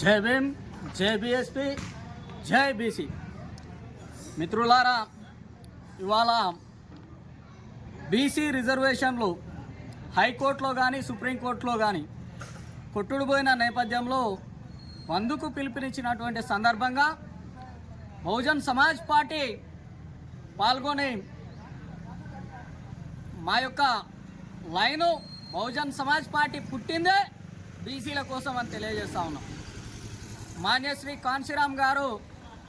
జై భీమ్ జై బిఎస్పి జై బీసీ. మిత్రులారా ఇవాళ బీసీ రిజర్వేషన్లు హైకోర్టులో కానీ సుప్రీంకోర్టులో కానీ కొట్టుడుపోయిన నేపథ్యంలో వందుకు పిలుపునిచ్చినటువంటి సందర్భంగా బహుజన్ సమాజ్ పార్టీ పాల్గొని మా యొక్క లైను బహుజన్ సమాజ్ పార్టీ పుట్టిందే బీసీల కోసం అని తెలియజేస్తా ఉన్నాం. మాన్యశ్రీ కాన్శీరామ్ గారు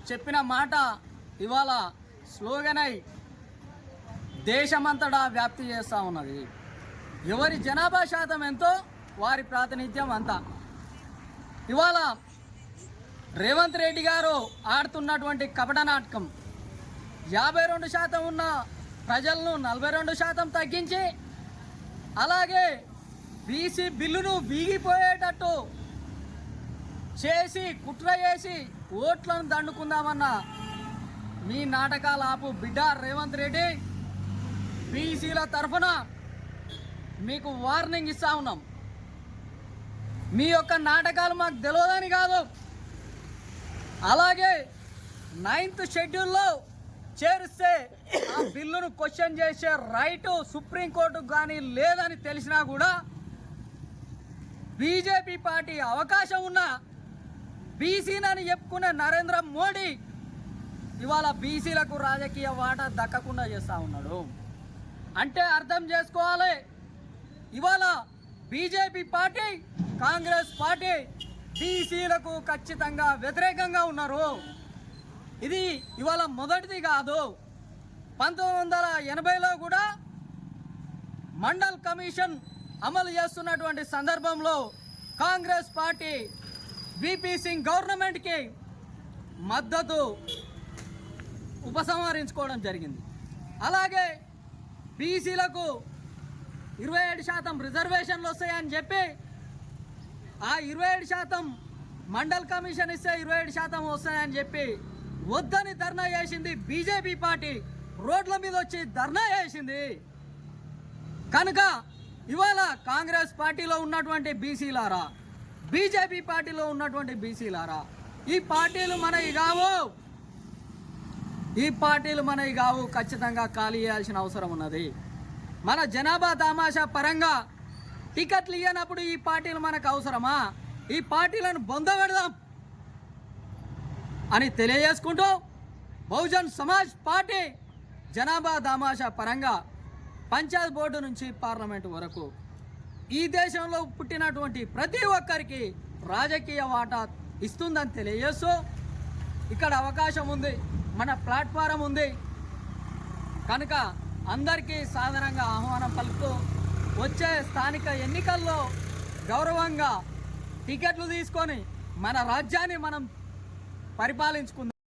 చెప్పిన మాట ఇవాళ స్లోగన్ అయి దేశమంతటా వ్యాప్తి చేస్తూ ఉన్నది. ఎవరి జనాభా శాతం ఎంతో వారి ప్రాతినిధ్యం అంతా. ఇవాళ రేవంత్ రెడ్డి గారు ఆడుతున్నటువంటి కపట నాటకం. యాభై రెండు శాతం ఉన్న ప్రజలను నలభై రెండు శాతం తగ్గించి అలాగే బీసీ బిల్లును వీగిపోయేటట్టు చేసి కుట్ర చేసి ఓట్లను దండుకుందామన్న మీ నాటకాల ఆపు బిడ్డ రేవంత్ రెడ్డి బీసీల తరఫున మీకు వార్నింగ్ ఇస్తా ఉన్నాం. మీ యొక్క నాటకాలు మాకు తెలియదని కాదు. అలాగే నైన్త్ షెడ్యూల్లో చేరిస్తే ఆ బిల్లును క్వశ్చన్ చేసే రైటు సుప్రీంకోర్టుకు కానీ లేదని తెలిసినా కూడా బీజేపీ పార్టీ అవకాశం ఉన్న బీసీనని చెప్పుకునే నరేంద్ర మోడీ ఇవాళ బీసీలకు రాజకీయ వాటా దక్కకుండా చేస్తూ ఉన్నాడు. అంటే అర్థం చేసుకోవాలి. ఇవాళ బీజేపీ పార్టీ కాంగ్రెస్ పార్టీ బీసీలకు ఖచ్చితంగా వ్యతిరేకంగా ఉన్నారు. ఇది ఇవాళ మొదటిది కాదు. పంతొమ్మిది వందల ఎనభైలో కూడా మండల్ కమిషన్ అమలు చేస్తున్నటువంటి సందర్భంలో కాంగ్రెస్ పార్టీ విపి సింగ్ గవర్నమెంట్కి మద్దతు ఉపసంహరించుకోవడం జరిగింది. అలాగే బీసీలకు ఇరవై ఏడు శాతం రిజర్వేషన్లు వస్తాయని చెప్పి ఆ ఇరవై ఏడు శాతం మండల్ కమిషన్ ఇస్తే ఇరవై ఏడు శాతం వస్తాయని చెప్పి వద్దని ధర్నా చేసింది బీజేపీ పార్టీ. రోడ్ల మీద వచ్చి ధర్నా చేసింది. కనుక ఇవాళ కాంగ్రెస్ పార్టీలో ఉన్నటువంటి బీసీలారా బీజేపీ పార్టీలో ఉన్నటువంటి బీసీలారా ఈ పార్టీలు మనవి కావు. ఈ పార్టీలు మనవి కావు ఖచ్చితంగా ఖాళీ చేయాల్సిన అవసరం ఉన్నది. మన జనాభా తమాషా పరంగా టికెట్లు ఇవ్వనప్పుడు ఈ పార్టీలు మనకు అవసరమా? ఈ పార్టీలను బొందబెడదాం అని తెలియజేసుకుంటూ బహుజన్ సమాజ్ పార్టీ జనాభా తమాషా పరంగా పంచాయత్ బోర్డు నుంచి పార్లమెంటు వరకు ఈ దేశంలో పుట్టినటువంటి ప్రతి ఒక్కరికి రాజకీయ వాటా ఇస్తుందని తెలియజేస్తూ ఇక్కడ అవకాశం ఉంది మన ప్లాట్ఫారం ఉంది. కనుక అందరికీ సాధారణంగా ఆహ్వానం పలుకుతూ వచ్చే స్థానిక ఎన్నికల్లో గౌరవంగా టికెట్లు తీసుకొని మన రాజ్యాన్ని మనం పరిపాలించుకుందాం.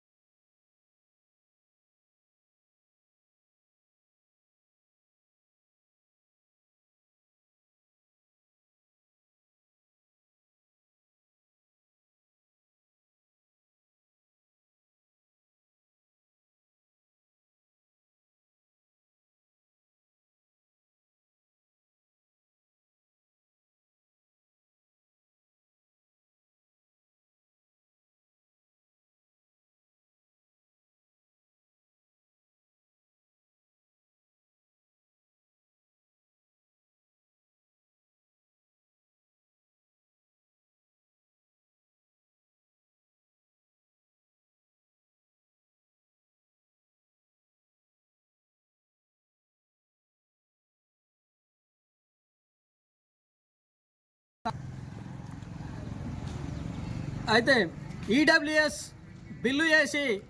అయితే ఈడబ్ల్యూఎస్ బిల్లు చేసి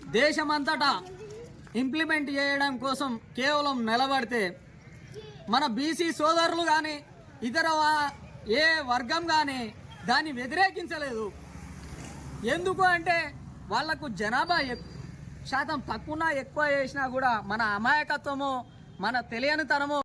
దేశమంతటా ఇంప్లిమెంట్ చేయడం కోసం కేవలం నిలబడితే మన బీసీ సోదరులు కానీ ఇతర ఏ వర్గం కానీ దాన్ని వ్యతిరేకించలేదు. ఎందుకు అంటే వాళ్ళకు జనాభా శాతం తక్కువ ఎక్కువ చేసినా కూడా మన అమాయకత్వము మన తెలియనితనము